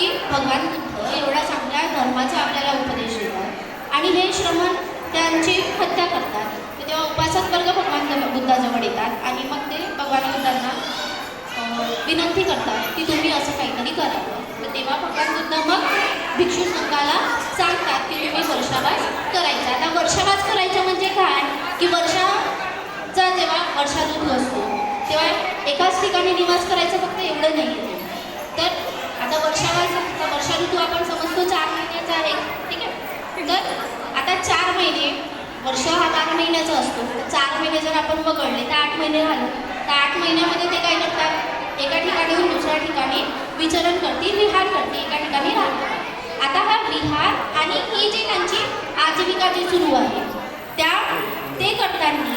की भगवान बुद्ध एवढ्या चांगल्या धर्माचा आपल्याला उपदेश देतात. आणि हे श्रमण त्यांची हत्या करतात. तर तेव्हा उपासक वर्ग भगवान बुद्धाजवळ येतात आणि मग ते भगवान बुद्धांना विनंती करतात की तुम्ही असं काहीतरी करावं तर तेव्हा भगवान बुद्ध मग भिक्षू संघाला सांगतात की तुम्ही वर्षावास करायचा. आता वर्षावास करायचा म्हणजे काय? की वर्षाचा जेव्हा वर्षातून असतो तेव्हा एकाच ठिकाणी निवास करायचं फक्त एवढं नाही आता वर्षा ऋतू आपण समजतो चार महिन्याचा आहे. ठीक आहे? तर आता चार महिने वर्ष हा बारा महिन्याचा असतो. तर चार महिने जर आपण वगळले तर आठ महिने झाले. तर आठ महिन्यामध्ये ते काय करतात? एका ठिकाणीहून दुसऱ्या ठिकाणी विचरण करतील विहार करतील एका ठिकाणी राहतात आता हा विहार आणि ही जी त्यांची आजीविका जी सुरू आहे त्या ते करताना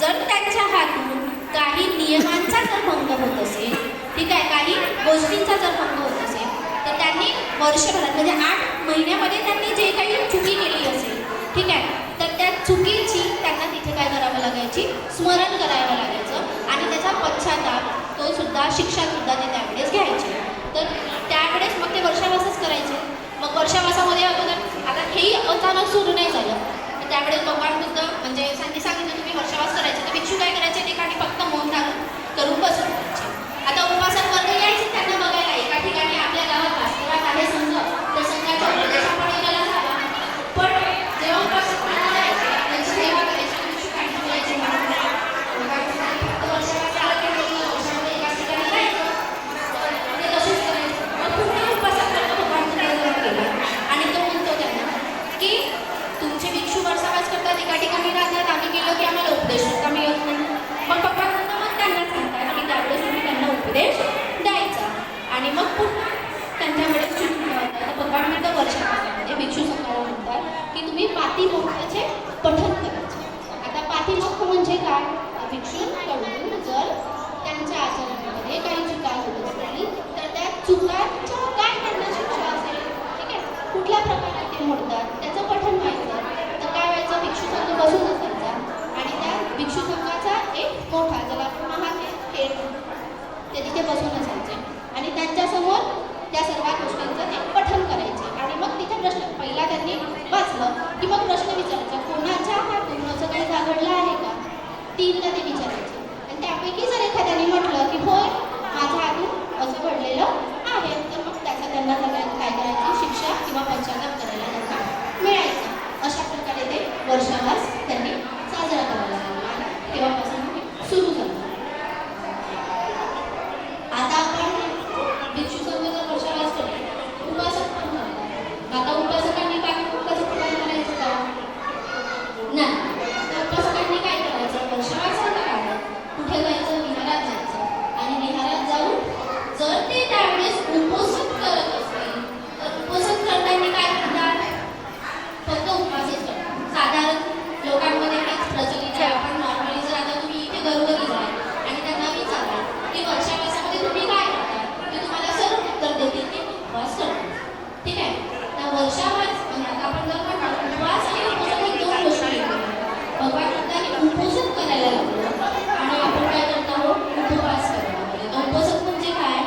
जर त्यांच्या हातून काही नियमांचा जर भंग होत असेल ठीक आहे? काही गोष्टी जर भंग होत असेल तर त्यांनी वर्षभरात म्हणजे आठ महिन्यामध्ये त्यांनी जे काही चुकी केली असेल ठीक आहे? तर त्या चुकीची त्यांना तिथे काय करावं लागायची? स्मरण करावं लागायचं. आणि त्याचा पश्चाताप तो सुद्धा शिक्षा सुद्धा ते त्यावेळेस घ्यायचे तर त्यावेळेस मग ते वर्षावासच करायचे मग वर्षावासामध्ये अगोदर आता हेही अचानक सुरू नाही झालं तर त्यावेळेस भगवान बुद्ध म्हणजे त्यांनी सांगितलं तुम्ही वर्षावास करायचे तर भिक्षू काय करायचे ठिकाणी फक्त मौन धारण करून बसून राहायचे आता उपासक वर्ग यायचे त्यांना बघायला एका ठिकाणी आपल्या गावात वास्तवात आहे संघ तर संघाच्या उपदेश आपण ऐकायला जावा पण जेव्हा उपासक वर्ग जायचे त्यांची सेवा करायची आणि भिक्षू खाली बोलायचे भगवान बुद्धांनी फक्त वर्षावास केलं की नाही, वर्षामध्ये एकाच ठिकाणी राहायचं ते तसेच करायचे मग पुन्हा उपासक वर्ग भगवान बुद्धांजवळ गेला आणि तो म्हणतो त्यांना की तुमचे भिक्षू वर्षावास करतात एका ठिकाणी राहतात आम्ही गेलो की आम्हाला उपदेश होता आम्ही येत नाही मग भगवान बुद्ध मग त्यांना सांगतात की त्यावेळेस तुम्ही त्यांना उपदेश द्यायचा आणि मग पुन्हा त्यांच्याकडे चुक भगवान बुद्ध वर्षामध्ये भिक्षू संघाला म्हणतात की तुम्ही पातीमोक्षाचे पठन करायचे आता पातीमोक्ष भिक्षूंकडून जर त्यांच्या आचरणामध्ये काही चुका होत असतील तर त्या चुकांच्या काय त्यांना शिक्षा असेल? ठीक आहे? कुठल्या प्रकारे ते मोडतात? त्याचं पठण व्हायचं. तर काय व्हायचं? भिक्षू संघ बसून असायचा. आणि त्या भिक्षू संघाचा एक मोठा ज्याला आपण महाते हे ते तिथे बसून असायचे. आणि त्यांच्यासमोर त्या सर्व गोष्टींचं ते पठण करायचे. आणि मग तिथे प्रश्न पहिला त्यांनी वाचलं की मग प्रश्न विचारायचा कोणाच्या हातून असं काही झाघडलं आहे का तीनला ते विचारायचे. आणि त्यापैकी जर एखाद्याने म्हटलं की होय माझ्या हातून असं घडलेलं आहे तर मग त्याचा त्यांना सगळ्यात काय करायची शिक्षा किंवा पंचांगत करायला त्यांना मिळायचं अशा प्रकारे ते वर्षावास त्यांनी साजरा करायला लागला आणि तेव्हापासून हे सुरू झालं आता आपण भिक्षू संघ जर वर्षावास करतो उपासक पण करतात आता उपासकांनी काय उपासक पण करायचं का नाही तर उपासकांनी काय करायचं वर्षावासाला काढत कुठे जायचं विहारात जायचं आणि विहारात जाऊन जर ते त्यावेळेस उपोषण करत असतील तर उपोषण करताना काय करतात फक्त उपवासच करतात साधारण लोकांमध्ये हेच प्रचलित आहे आपण नॉर्मली जर आता तुम्ही इथे घरोघरी जाल आणि त्यांना विचाराल की वर्षावासामध्ये तुम्ही काय करता ते तुम्हाला सर्व उत्तर देतील की उपवास करतो ठीक आहे तर वर्षावास म्हणजे आता आपण जर म्हटलं उपवास आणि उपोषण हे दोन गोष्टी वेगळ्या भगवान बुद्धाने उपोषण करायला लागलं आणि आपण काय करत आहोत उपवास करायला लागलो तर उपोषण म्हणजे काय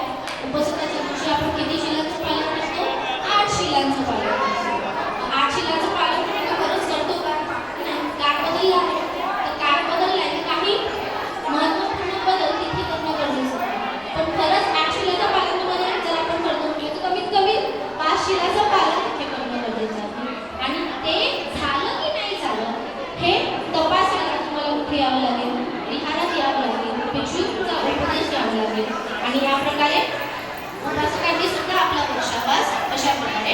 उपोषणाच्या दिवशी आपण किती शिलांचं पालन करतो आठ शिलांचं पालन करतो आठ शिलांचं पालन आपण खरंच करतो का नाही काळ बदलला आहे तर काळ बदलला आहे काही महत्त्वपूर्ण बदल तिथे करणं गरजेचं आहे पण खरंच आठ शिलाचं पालनामध्ये जर आपण करतो म्हटलं तर कमीत कमी पाच शिलाचं पालन तिथे करणं गरजेचं आहे आणि ते झालं की नाही झालं हे तपासायला तुम्हाला कुठे यावं लागेल विहारात यावं लागेल भिक्षूचा उपदेश घ्यावा लागेल प्रकारे. असं काही उपासकांनी तर आपला वर्षावास अशा प्रकारे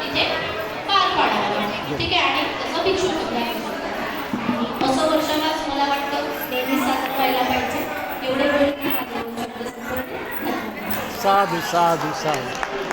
तिथे पार पाडावा ठीक आहे? आणि तसं भिक्षुक आणि असं वर्षावास मला वाटतं नेहमी साजरा व्हायला पाहिजे. एवढे साधू साधू साधू.